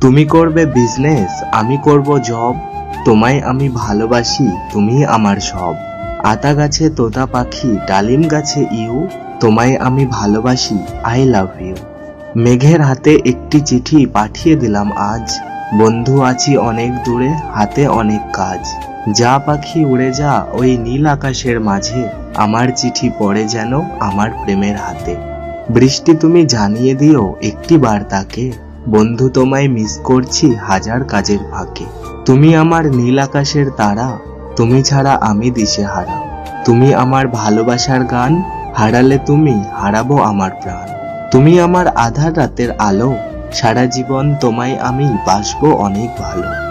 তুমি করবে বিজনেস আমি করব জব তোমায় আমি ভালোবাসি তুমি আমার সব। আতা গাছে তোতা পাখি, ডালিম গাছে ইউ, তোমায় আমি ভালোবাসি আই লাভ ইউ মেঘের হাতে একটি চিঠি পাঠিয়ে দিলাম আজ। বন্ধু, আছি অনেক দূরে, হাতে অনেক কাজ। যা পাখি উড়ে যা, ওই নীল আকাশের মাঝে, আমার চিঠি পড়ে যেন আমার প্রেমের হাতে। বৃষ্টি তুমি জানিয়ে দিও, একটি বার তাকে। বন্ধু তোমায় মিস করছি হাজার কাজের ফাঁকে। তুমি আমার নীল আকাশের তারা, তুমি ছাড়া আমি দিশে হারা তুমি আমার ভালোবাসার গান, হারালে তুমি হারাবো আমার প্রাণ। তুমি আমার আধার রাতের আলো, সারা জীবন তোমায় আমি বাসবো অনেক ভালো।